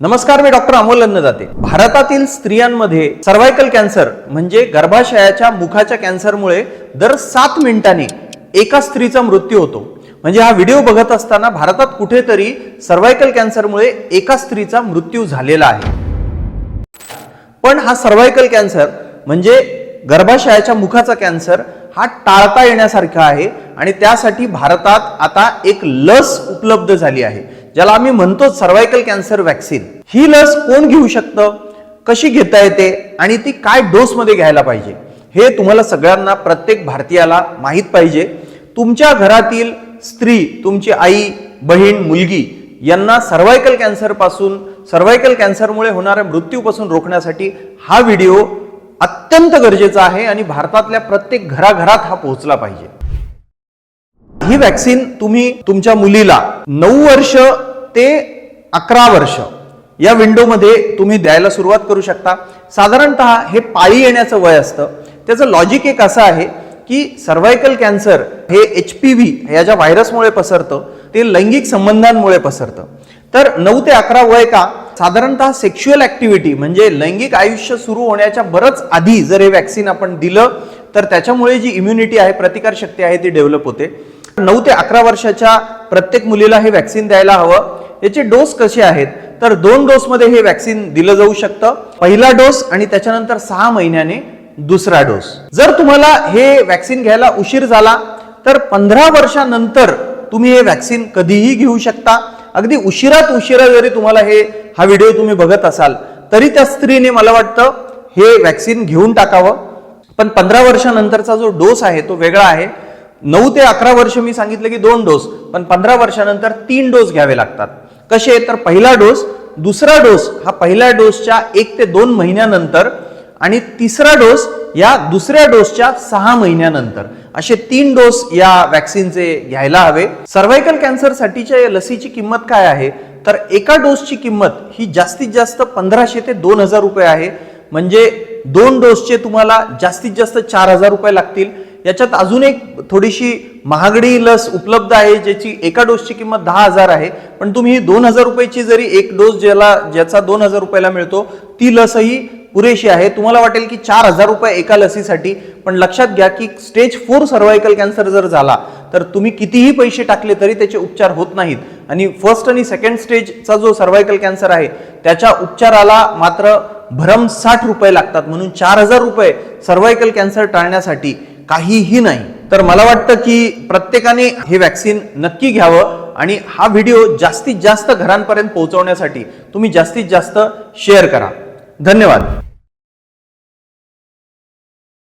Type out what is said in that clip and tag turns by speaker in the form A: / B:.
A: नमस्कार मी डॉक्टर अमोल अन्नदाते भारतातील स्त्रियांमध्ये सर्वायकल कॅन्सर म्हणजे गर्भाशयाच्या मुखाच्या कॅन्सरमुळे दर सात मिनिटांनी एका स्त्रीचा मृत्यू होतो. म्हणजे हा व्हिडिओ बघत असताना भारतात कुठेतरी सर्वायकल कॅन्सरमुळे एका स्त्रीचा मृत्यू झालेला आहे. पण हा सर्वायकल कॅन्सर म्हणजे गर्भाशयाच्या मुखाचा कॅन्सर हा टाळता येण्यासारखा आहे आणि त्यासाठी भारतात आता एक लस उपलब्ध झाली आहे. ज्याला आम्ही म्हणतो सर्वायकल कॅन्सर वॅक्सिन ही लस कोण घेऊ शकतं? कशी घेता येते? आणि ती काय डोसमध्ये घ्यायला पाहिजे? हे तुम्हाला सगळ्यांना प्रत्येक भारतीयाला माहीत पाहिजे. तुमच्या घरातील स्त्री तुमची आई बहीण मुलगी यांना सर्वायकल कॅन्सरपासून सर्वायकल कॅन्सरमुळे होणाऱ्या मृत्यूपासून रोखण्यासाठी हा व्हिडिओ अत्यंत गरजेचा आहे आणि भारतातल्या प्रत्येक घराघरात हा पोहोचला पाहिजे. ही वॅक्सिन तुम्ही तुमच्या मुलीला नऊ वर्ष ते अकरा वर्ष या विंडोमध्ये तुम्ही द्यायला सुरुवात करू शकता. साधारणतः हे पाळी येण्याचं वय असतं. त्याचं लॉजिक एक असं आहे की सर्वायकल कॅन्सर हे एच पी व्ही या ज्या व्हायरसमुळे पसरतं ते लैंगिक संबंधांमुळे पसरतं. तर नऊ ते अकरा वय का साधारणतः सेक्शुअल ऍक्टिव्हिटी म्हणजे लैंगिक आयुष्य सुरू होण्याच्या बरंच आधी जर हे वॅक्सिन आपण दिलं तर त्याच्यामुळे जी इम्युनिटी आहे प्रतिकारशक्ती आहे ती डेव्हलप होते. नऊ ते अकरा वर्षाच्या प्रत्येक मुलीला हे वॅक्सिन द्यायला हवं. याचे डोस कसे आहेत? तर दोन डोसमध्ये हे वॅक्सिन दिलं जाऊ शकतं. पहिला डोस आणि त्याच्यानंतर सहा महिन्याने दुसरा डोस जर तुम्हाला हे वॅक्सिन घ्यायला उशीर झाला तर पंधरा वर्षानंतर तुम्ही हे वॅक्सिन कधीही घेऊ शकता. अगदी उशिरात उशिरा जरी तुम्हाला हे हा व्हिडिओ तुम्ही बघत असाल तरी त्या स्त्रीने मला वाटतं हे वॅक्सिन घेऊन टाकावं. पण पंधरा वर्षानंतरचा जो डोस आहे तो वेगळा आहे. नऊ ते अकरा वर्ष मी सांगितलं की दोन डोस पण पंधरा वर्षानंतर तीन डोस घ्यावे लागतात. कसे तर पहिला डोस दुसरा डोस हा पहिल्या डोसच्या एक ते दोन महिन्यानंतर आणि तिसरा डोस या दुसऱ्या डोसच्या सहा महिन्यानंतर. असे तीन डोस या वॅक्सिनचे घ्यायला हवे. सर्व्हायकल कॅन्सरसाठीच्या या लसीची किंमत काय आहे? तर एका डोसची किंमत ही जास्तीत जास्त पंधराशे ते दोन हजार रुपये आहे. म्हणजे दोन डोसचे तुम्हाला जास्तीत जास्त चार हजार रुपये लागतील. याच्यात अजून एक थोडीशी महागडी लस उपलब्ध आहे ज्याची एका डोसची किंमत दहा हजार आहे. पण तुम्ही ही दोन हजार रुपयाची जरी एक डोस ज्याला ज्याचा दोन हजार रुपयाला मिळतो ती लसही पुरेशी आहे. तुम्हाला वाटेल की चार हजार रुपये एका लसीसाठी पण लक्षात घ्या की स्टेज फोर सर्वायकल कॅन्सर जर झाला तर तुम्ही कितीही पैसे टाकले तरी त्याचे उपचार होत नाहीत. आणि फर्स्ट आणि सेकंड स्टेजचा जो सर्वायकल कॅन्सर आहे त्याच्या उपचाराला मात्र भरमसाठ रुपये लागतात. म्हणून चार हजार रुपये सर्वायकल कॅन्सर टाळण्यासाठी काहीही नाही. तर मला वाटतं की प्रत्येकाने हे वॅक्सिन नक्की घ्यावं आणि हा व्हिडिओ जास्तीत जास्त घरांपर्यंत पोहोचवण्यासाठी तुम्ही जास्तीत जास्त शेअर करा. धन्यवाद.